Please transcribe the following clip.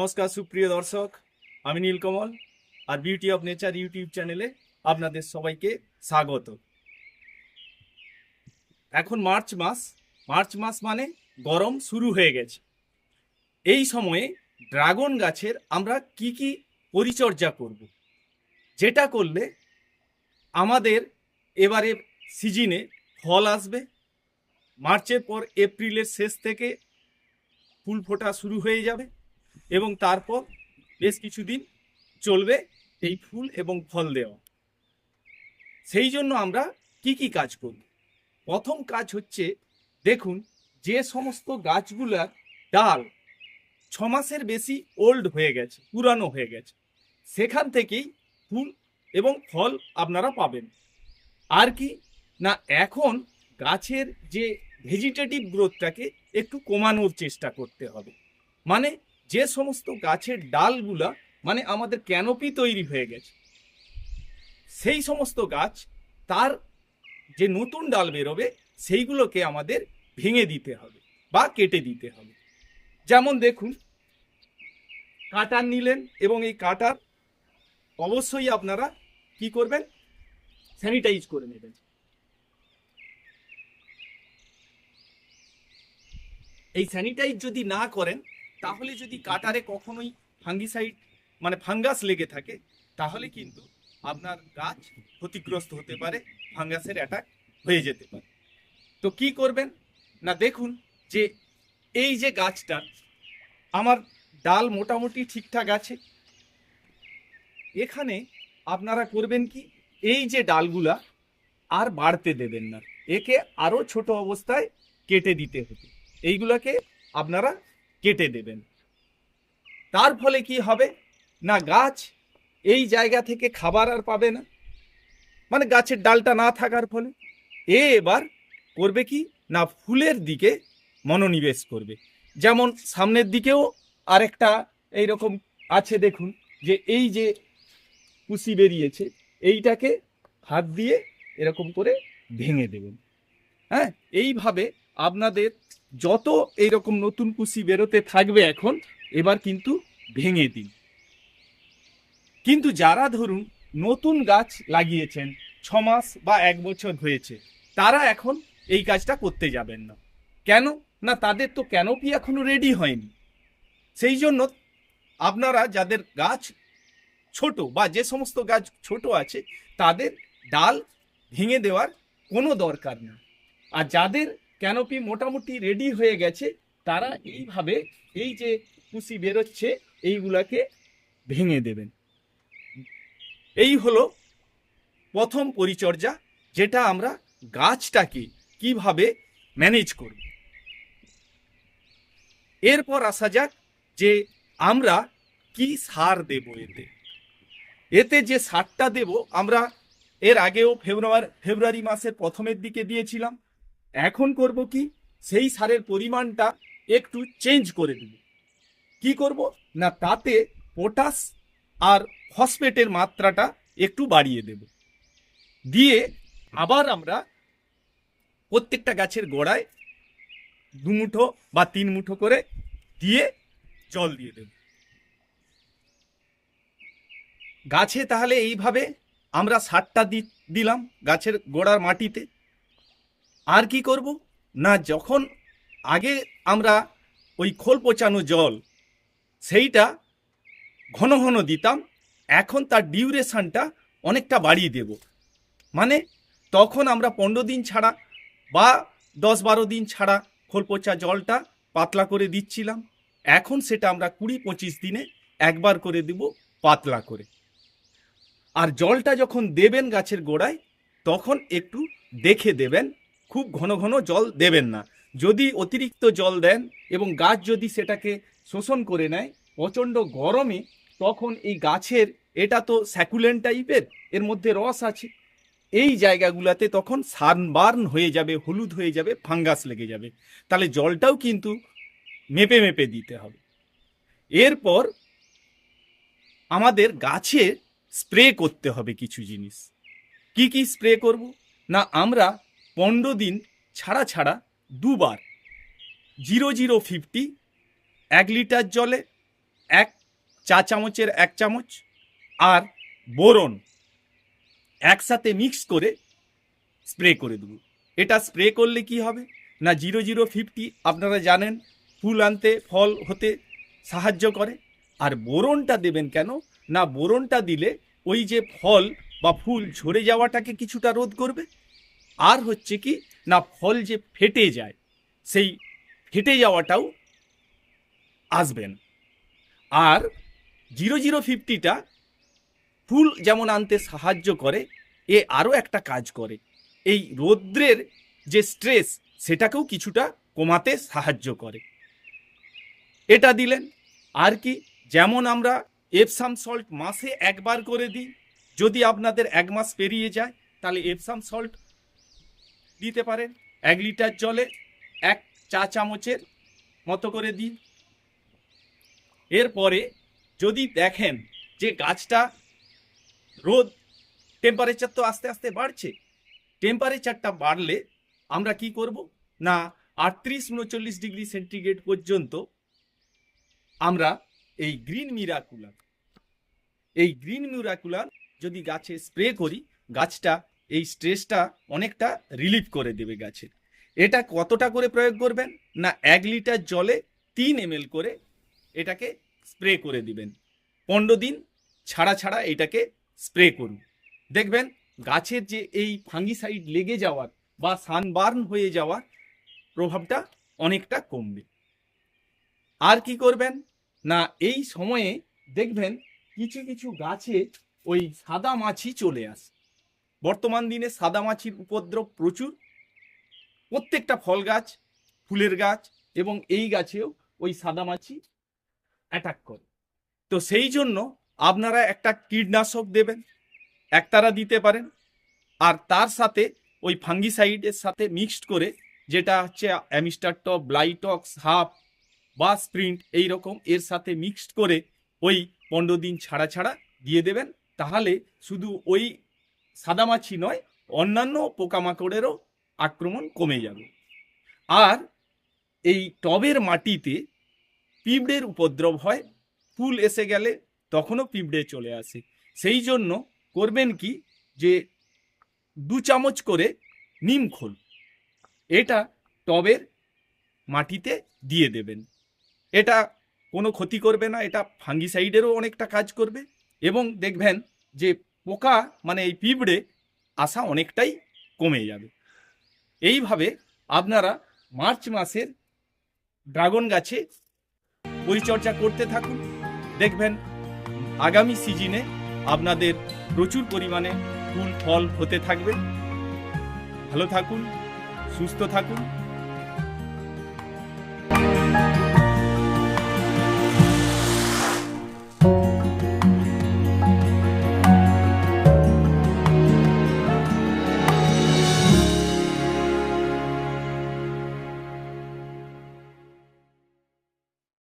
নমস্কার, সুপ্রিয় দর্শক। আমি নীলকমল আর বিউটি অফ নেচার ইউটিউব চ্যানেলে আপনাদের সবাইকে স্বাগত। এখন মার্চ মাস। মার্চ মাস মানে গরম শুরু হয়ে গেছে। এই সময়ে ড্রাগন গাছের আমরা কি কি পরিচর্যা করব? যেটা করলে আমাদের এবারে সিজনে ফল আসবে। মার্চের পর এপ্রিলের শেষ থেকে ফুল ফোটা শুরু হয়ে যাবে। এবং তারপর বেশ কিছুদিন চলবে এই ফুল এবং ফল দেওয়া। সেই জন্য আমরা কি কি কাজ করব? প্রথম কাজ হচ্ছে, দেখুন, যে সমস্ত গাছগুলার ডাল ছ মাসের বেশি ওল্ড হয়ে গেছে, পুরানো হয়ে গেছে। সেখান থেকেই ফুল এবং ফল আপনারা পাবেন। আর কি, না, এখন গাছের যে ভেজিটেটিভ গ্রোথটাকে একটু কমানোর চেষ্টা করতে হবে। মানে যে সমস্ত গাছের ডালগুলা মানে আমাদের ক্যানোপি তৈরি হয়ে গেছে, সেই সমস্ত গাছ তার যে নতুন ডাল বেরোবে, সেইগুলোকে আমাদের ভেঙে দিতে হবে বা কেটে দিতে হবে। যেমন দেখুন, কাটার নিলেন এবং এই কাটার অবশ্যই আপনারা কি করবেন? স্যানিটাইজ করে নেবেন। এই স্যানিটাইজ যদি না করেন তাহলে যদি কাটারে কখনোই ফাঙ্গিসাইড মানে ফাঙ্গাস লেগে থাকে, তাহলে কিন্তু আপনার গাছ ক্ষতিগ্রস্ত হতে পারে, ফাঙ্গাসের অ্যাটাক হয়ে যেতে পারে। তো কি করবেন? না, দেখুন যে এই যে গাছটা, আমার ডাল মোটামুটি ঠিকঠাক আছে। এখানে আপনারা করবেন কি? এই যে ডালগুলা আর বাড়তে দেবেন না। একে আরও ছোট অবস্থায় কেটে দিতে হতো এইগুলাকে আপনারা কেটে দেবেন। তার ফলে কি হবে? না গাছ এই জায়গা থেকে খাবার আর পাবে না। মানে গাছের ডালটা না থাকার ফলে। এ এবার করবে কি? না ফুলের দিকে মনোনিবেশ করবে। যেমন সামনের দিকেও আরেকটা এইরকম আছে দেখুন, যে এই যে কুশি বেরিয়েছে, এইটাকে হাত দিয়ে এরকম করে ভেঙে দেবেন। হ্যাঁ এইভাবে আপনাদের যত এইরকম নতুন কুশি বেরোতে থাকবে এখন, এবার কিন্তু ভেঙে দিন। কিন্তু যারা ধরুন নতুন গাছ লাগিয়েছেন ছ মাস বা এক বছর হয়েছে, তারা এখন এই কাজটা করতে যাবেন না। কেন? না, তাদের তো ক্যানোপি এখনও রেডি হয়নি। সেই জন্য আপনারা যাদের গাছ ছোট বা যে সমস্ত গাছ ছোট আছে, তাদের ডাল ভেঙে দেওয়ার কোনো দরকার না আর যাদের ক্যানোপি মোটামুটি রেডি হয়ে গেছে। তারা এইভাবে এই যে কুশি বেরোচ্ছে, এইগুলাকে ভেঙে দেবেন। এই হলো প্রথম পরিচর্যা, যেটা আমরা গাছটাকে কীভাবে ম্যানেজ করব এরপর আসা যাক যে আমরা কি সার দেব এতে। এতে যে সারটা দেব, আমরা এর আগেও ফেব্রুয়ারি ফেব্রুয়ারি মাসের প্রথমের দিকে দিয়েছিলাম। এখন করব কি? সেই সারের পরিমাণটা একটু চেঞ্জ করে দেব। কি করব? না, তাতে পটাশ আর ফসফেটের মাত্রাটা একটু বাড়িয়ে দেব। দিয়ে আবার আমরা প্রত্যেকটা গাছের গোড়ায় দু মুঠো বা তিন মুঠো করে দিয়ে জল দিয়ে দেব। গাছে তাহলে এইভাবে আমরা সারটা দিলাম গাছের গোড়ার মাটিতে। আর কি করব? না, যখন আগে আমরা ওই খোল পচানো জল সেইটা ঘন ঘন দিতাম, এখন তার ডিউরেশনটা অনেকটা বাড়িয়ে দেব। মানে তখন আমরা পনেরো দিন ছাড়া বা দশ বারো দিন ছাড়া খোল পচা জলটা পাতলা করে দিচ্ছিলাম। এখন সেটা আমরা কুড়ি পঁচিশ দিনে একবার করে দিব পাতলা করে। আর জলটা যখন দেবেন গাছের গোড়ায়, তখন একটু দেখে দেবেন খুব ঘন ঘন জল দেবেন না। যদি অতিরিক্ত জল দেন এবং গাছ যদি সেটাকে শোষণ করে নেয় প্রচণ্ড গরমে, তখন এই গাছের, এটা তো স্যাকুলেন্ট টাইপের, এর মধ্যে রস আছে। এই জায়গাগুলোতে তখন সানবার্ন হয়ে যাবে, হলুদ হয়ে যাবে, ফাঙ্গাস লেগে যাবে। তাহলে জলটাও কিন্তু মেপে মেপে দিতে হবে। এরপর আমাদের গাছে স্প্রে করতে হবে কিছু জিনিস। কি কি স্প্রে করব? না, আমরা পনেরো দিন ছাড়া ছাড়া দুবার জিরো জিরো ফিফটি, এক লিটার জলে, এক চা চামচের এক চামচ আর বোরন একসাথে মিক্স করে স্প্রে করে দেবো। এটা স্প্রে করলে কি হবে? না জিরো জিরো ফিফটি আপনারা জানেন ফুল আনতে ফল হতে সাহায্য করে। আর বোরনটা দেবেন কেন? না বোরনটা দিলে ওই যে ফল বা ফুল ঝরে যাওয়াটাকে কিছুটা রোধ করবে। আর হচ্ছে কি, না ফল যে ফেটে যায়, সেই ফেটে যাওয়াটাও আসবে না। আর জিরো জিরো ফিফটিটা ফুল যেমন আনতে সাহায্য করে, এ আরও একটা কাজ করে। এই রৌদ্রের যে স্ট্রেস, সেটাকেও কিছুটা কমাতে সাহায্য করে। এটা দিলেন। আর কি, যেমন আমরা এপসাম সল্ট মাসে একবার করে দিই, যদি আপনাদের এক মাস পেরিয়ে যায়, তাহলে এপসাম সল্ট দিতে পারেন। এক লিটার জলে এক চা চামচের মতো করে দিন। এরপরে যদি দেখেন যে গাছটা রোদ টেম্পারেচার তো আস্তে আস্তে বাড়ছে টেম্পারেচারটা বাড়লে আমরা কি করব? না, আটত্রিশ উনচল্লিশ ডিগ্রি সেন্টিগ্রেড পর্যন্ত আমরা এই গ্রিন মিরাকুলার, এই গ্রিন মিরাকুলার যদি গাছে স্প্রে করি, গাছটা এই স্ট্রেসটা অনেকটা রিলিফ করে দেবে গাছের এটা কতটা করে প্রয়োগ করবেন? না এক লিটার জলে তিন এম করে এটাকে স্প্রে করে দিবেন। পনেরো দিন ছাড়া ছাড়া এটাকে স্প্রে করুন। দেখবেন গাছের যে এই ফাঙ্গিসাইড লেগে যাওয়ার বা সানবার্ন হয়ে যাওয়ার প্রভাবটা অনেকটা কমবে। আর কি করবেন? না, এই সময়ে দেখবেন কিছু কিছু গাছে ওই সাদা মাছি চলে আসে। বর্তমান দিনে সাদা মাছির উপদ্রব প্রচুর। প্রত্যেকটা ফল গাছ, ফুলের গাছ এবং এই গাছেও ওই সাদা মাছি অ্যাটাক করে। তো সেই জন্য আপনারা একটা কীটনাশক দেবেন, একতারা দিতে পারেন আর তার সাথে ওই ফাঙ্গিসাইডের সাথে মিক্সড করে যেটা হচ্ছে Amistar Amistar Top Blitox half বা স্প্রিন্ট এই রকম এর সাথে মিক্সড করে ওই পনেরো দিন ছাড়া ছাড়া দিয়ে দেবেন। তাহলে শুধু ওই সাদামাছি নয়, অন্যান্য পোকামাকড়েরও আক্রমণ কমে যাবে। আর এই টবের মাটিতে পিঁপড়ের উপদ্রব হয়, ফুল এসে গেলে তখনও পিঁপড়ে চলে আসে। সেই জন্য করবেন কি যে দু চামচ করে নিম খোল, এটা টবের মাটিতে দিয়ে দেবেন। এটা কোনো ক্ষতি করবে না, এটা ফাঙ্গিসাইডেরও অনেকটা কাজ করবে এবং দেখবেন যে পোকা মানে এই পিঁপড়ে আসা অনেকটাই কমে যাবে। এইভাবে আপনারা মার্চ মাসের ড্রাগন গাছে পরিচর্যা করতে থাকুন। দেখবেন আগামী সিজনে আপনাদের প্রচুর পরিমাণে ফুল, ফল হতে থাকবে। ভালো থাকুন, সুস্থ থাকুন।